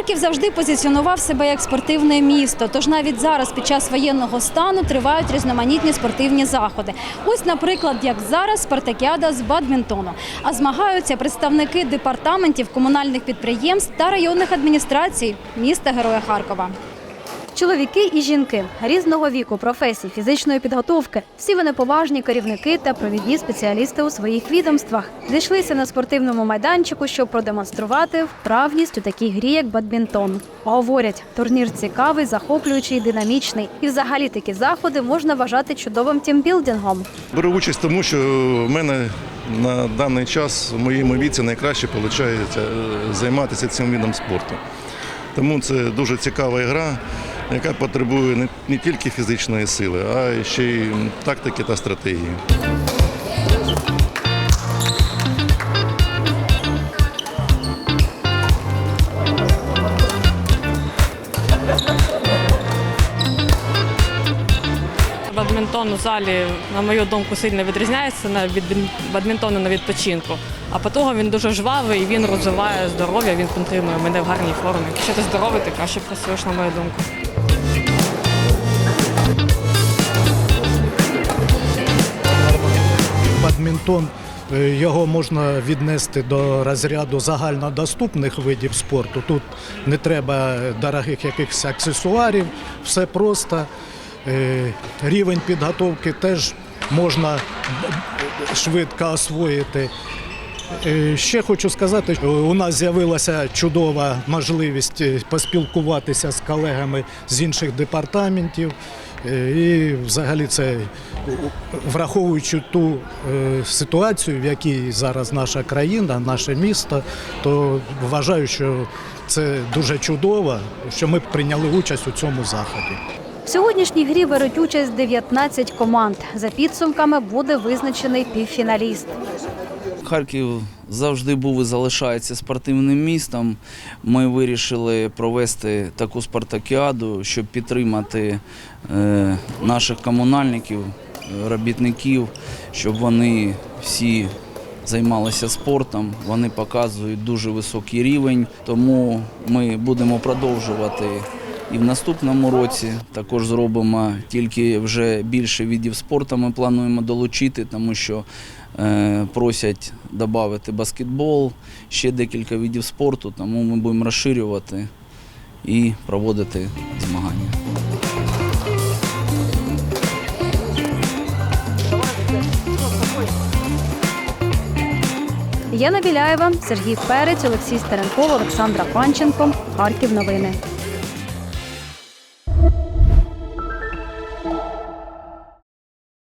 Харків завжди позиціонував себе як спортивне місто. Тож навіть зараз, під час воєнного стану, тривають різноманітні спортивні заходи. Ось, наприклад, як зараз спартакіада з бадмінтону. А змагаються представники департаментів комунальних підприємств та районних адміністрацій міста Героя Харкова. Чоловіки і жінки різного віку, професій, фізичної підготовки. Всі вони поважні керівники та провідні спеціалісти у своїх відомствах. Зійшлися на спортивному майданчику, щоб продемонструвати вправність у такій грі, як бадмінтон. Говорять, турнір цікавий, захоплюючий, динамічний. І взагалі такі заходи можна вважати чудовим тімбілдингом. Беру участь тому, що в мене на даний час в моєму віці найкраще виходить займатися цим видом спорту. Тому це дуже цікава гра, яка потребує не, не тільки фізичної сили, а ще й тактики та стратегії. Бадмінтон у залі, на мою думку, сильно відрізняється від бадмінтону на відпочинку. А по-того він дуже жвавий, він розвиває здоров'я, він підтримує мене в гарній формі. Якщо ти здоровий, ти краще працюєш, на мою думку. Бадмінтон е, його можна віднести до розряду загальнодоступних видів спорту. Тут не треба дорогих якихось аксесуарів, все просто. Е, Рівень підготовки теж можна швидко освоїти. Е, Ще хочу сказати, що у нас з'явилася чудова можливість е, поспілкуватися з колегами з інших департаментів. Е, І взагалі це враховуючи ту ситуацію, в якій зараз наша країна, наше місто, то вважаю, що це дуже чудово, що ми прийняли участь у цьому заході. В сьогоднішній грі беруть участь 19 команд. За підсумками буде визначений півфіналіст. Харків завжди був і залишається спортивним містом. Ми вирішили провести таку спартакіаду, щоб підтримати е, наших комунальників, робітників, щоб вони всі займалися спортом. Вони показують дуже високий рівень, тому ми будемо продовжувати. І в наступному році також зробимо тільки вже більше видів спорту. Ми плануємо долучити, тому що е, просять додати баскетбол, ще декілька видів спорту, тому ми будемо розширювати і проводити змагання. Яна Біляєва, Сергій Перець, Олексій Стеренков, Олександра Панченко. Харків новини.